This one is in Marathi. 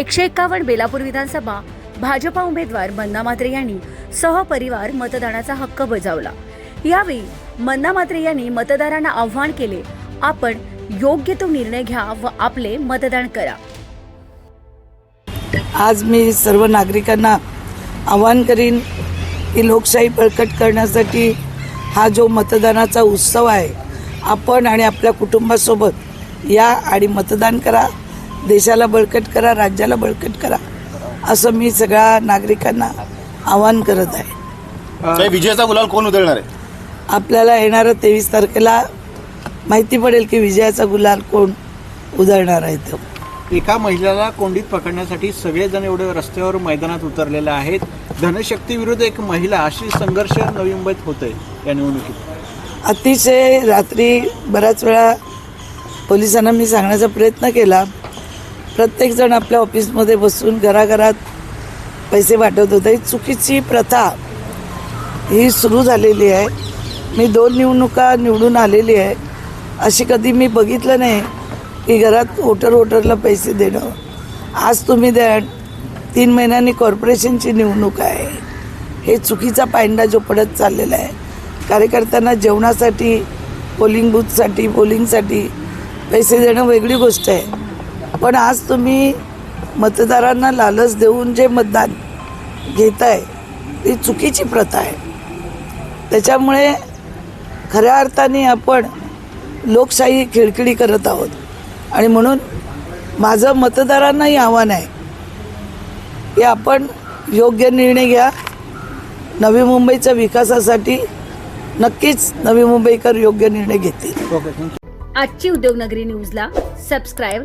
एकशे एक्कावन्न बेलापूर विधानसभा भाजपा उमेदवार मंदा म्हात्रे यांनी सहपरिवार मतदानाचा हक्क बजावला. यावेळी मंदा म्हात्रे यांनी मतदारांना आव्हान केले आपण योग्य तो निर्णय घ्या व आपले मतदान करा. आज मी सर्व नागरिकांना आवाहन करीन की लोकशाही बळकट करण्यासाठी हा जो मतदानाचा उत्सव आहे आपण आणि आपल्या कुटुंबासोबत या आणि मतदान करा. देशाला बळकट करा राज्याला बळकट करा असं मी सगळ्या नागरिकांना आवाहन करत आहे. विजयाचा गुलाल कोण उधळणार आहे? आपल्याला येणाऱ्या तेवीस तारखेला माहिती पडेल की विजयाचा गुलाल कोण उधळणार आहे तो. एका महिलेला कोंडीत पकडण्यासाठी सगळेजण एवढे रस्त्यावर मैदानात उतरलेले आहेत. धनशक्ती विरुद्ध एक महिला अशी संघर्ष नवी मुंबईत होतोय या निवडणुकीत. अतिशय रात्री बऱ्याच वेळा पोलिसांना मी सांगण्याचा प्रयत्न केला. प्रत्येकजण आपल्या ऑफिसमध्ये बसून घराघरात पैसे वाटत होते. ही चुकीची प्रथा ही सुरू झालेली आहे. मी दोन निवडणुका निवडून आलेली आहे. अशी कधी मी बघितलं नाही की घरात वोटर वोटरला पैसे देणं. आज तुम्ही द्या तीन महिन्यांनी कॉर्पोरेशनची निवडणूक आहे. हे चुकीचा पायंडा जो पडत चाललेला आहे. कार्यकर्त्यांना जेवणासाठी पोलिंग बूथसाठी पोलिंगसाठी पैसे देणं वेगळी गोष्ट आहे. पण आज तुम्ही मतदारांना लालच देऊन जे मतदान घेत आहे ती चुकीची प्रथा आहे. त्याच्यामुळे खऱ्या अर्थाने आपण लोकशाही खिळखिळी करत आहोत. आणि म्हणून माझं मतदारांनाही आव्हान आहे की आपण योग्य निर्णय घ्या. नवी मुंबईच्या विकासासाठी नक्कीच नवी मुंबईकर योग्य निर्णय घेतील. आजची उद्योगनगरी न्यूजला सबस्क्राईब